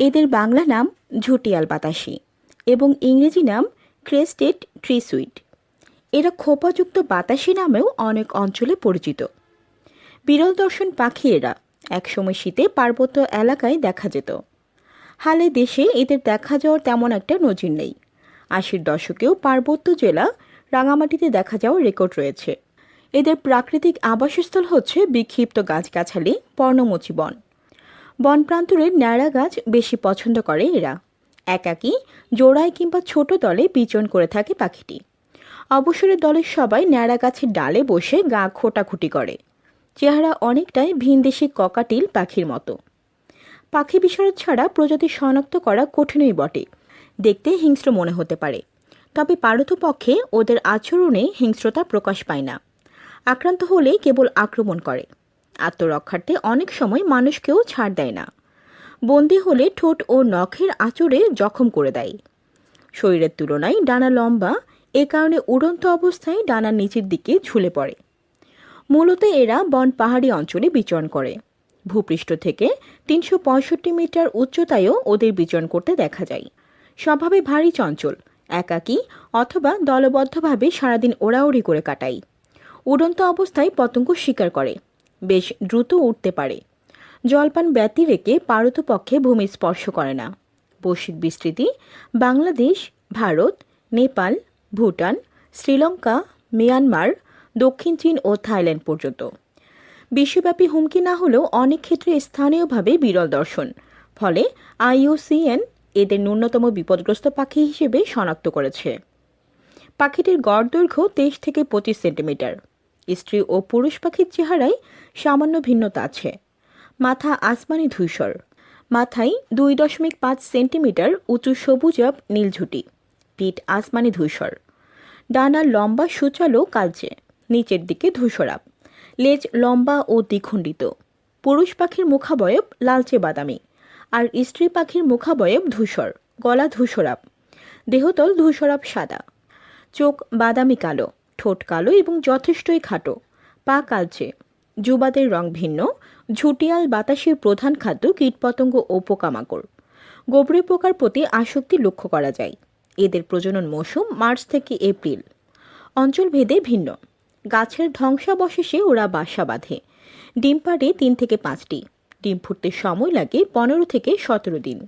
এদের বাংলা নাম ঝুটিয়াল বাতাসি এবং ইংরেজি নাম ক্রেস্টেড ট্রিসুইট এরা খোপাযুক্ত বাতাসি নামেও অনেক অঞ্চলে পরিচিত। বিরল দর্শন পাখি এরা। একসময় শীতে পার্বত্য এলাকায় দেখা যেত। হালে দেশে এদের দেখা যাওয়ার তেমন একটা নজির নেই। আশির দশকেও পার্বত্য জেলা রাঙামাটিতে দেখা যাওয়ার রেকর্ড রয়েছে। এদের প্রাকৃতিক আবাসস্থল হচ্ছে বিক্ষিপ্ত গাছগাছালি পর্ণমোচী বন। বন প্রান্তরের ন্যাড়া গাছ বেশি পছন্দ করে এরা। একাকী, জোড়ায় কিংবা ছোট দলে বিচরণ করে থাকে পাখিটি। অবসরের দলের সবাই ন্যাড়া গাছের ডালে বসে গা খোটাখুটি করে। চেহারা অনেকটাই ভিনদেশি ককাটিল পাখির মতো। পাখি বিশারদ ছাড়া প্রজাতি শনাক্ত করা কঠিনই বটে। দেখতে হিংস্র মনে হতে পারে। তবে পারতপক্ষে ওদের আচরণে হিংস্রতা প্রকাশ পায় না। আক্রান্ত হলে কেবল আক্রমণ করে। আত্মরক্ষার্থে অনেক সময় মানুষকেও ছাড় দেয় না। বন্দি হলে ঠোঁট ও নখের আঁচড়ে জখম করে দেয়। শরীরের তুলনায় ডানা লম্বা, এ কারণে উড়ন্ত অবস্থায় ডানার নিচের দিকে ঝুলে পড়ে। মূলত এরা বন পাহাড়ি অঞ্চলে বিচরণ করে। ভূপৃষ্ঠ থেকে তিনশো পঁয়ষট্টি মিটার উচ্চতায়ও ওদের বিচরণ করতে দেখা যায়। স্বভাবে ভারী চঞ্চল, একাকী অথবা দলবদ্ধভাবে সারাদিন ওড়াউড়ি করে কাটায়। উড়ন্ত অবস্থায় পতঙ্গ শিকার করে। বেশ দ্রুত উঠতে পারে। জলপান ব্যতি রেখে পারতপক্ষে ভূমি স্পর্শ করে না। বৈশ্বিক বিস্তৃতি, বাংলাদেশ, ভারত, নেপাল, ভুটান, শ্রীলঙ্কা, মিয়ানমার, দক্ষিণ চীন ও থাইল্যান্ড পর্যন্ত। বিশ্বব্যাপী হুমকি না হলেও অনেক ক্ষেত্রে স্থানীয়ভাবে বিরল দর্শন। ফলে আইইউসিএন এদের ন্যূনতম বিপদগ্রস্ত পাখি হিসেবে শনাক্ত করেছে। পাখিটির গড় দৈর্ঘ্য তেইশ থেকে পঁচিশ সেন্টিমিটার। স্ত্রী ও পুরুষ পাখির চেহারায় সামান্য ভিন্নতা আছে। মাথা আসমানি ধূসর। মাথায় দুই দশমিক পাঁচ সেন্টিমিটার উঁচু সবুজাব নীলঝুটি পিঠ আসমানি ধূসর। ডানা লম্বা সুচালো কালচে। নিচের দিকে ধূসরাপ। লেজ লম্বা ও দ্বিখণ্ডিত। পুরুষ পাখির মুখাবয়ব লালচে বাদামি। আর স্ত্রী পাখির মুখাবয়ব ধূসর। গলা ধূসরাপ। দেহতল ধূসরাপ সাদা। চোখ বাদামি কালো। ঠোঁট কালো এবং যথেষ্টই খাটো। পা কালচে। জুবাদের রং ভিন্ন। ঝুটিয়াল বাতাসের প্রধান খাদ্য কীটপতঙ্গ ও পোকামাকড়। গোবরে পোকার প্রতি আসক্তি লক্ষ্য করা যায়। এদের প্রজনন মৌসুম মার্চ থেকে এপ্রিল। অঞ্চলভেদে ভিন্ন। গাছের ধ্বংসাবশেষে ওরা বাসা বাঁধে। ডিম পাড়ে তিন থেকে পাঁচটি। ডিম ফুটতে সময় লাগে পনেরো থেকে সতেরো দিন।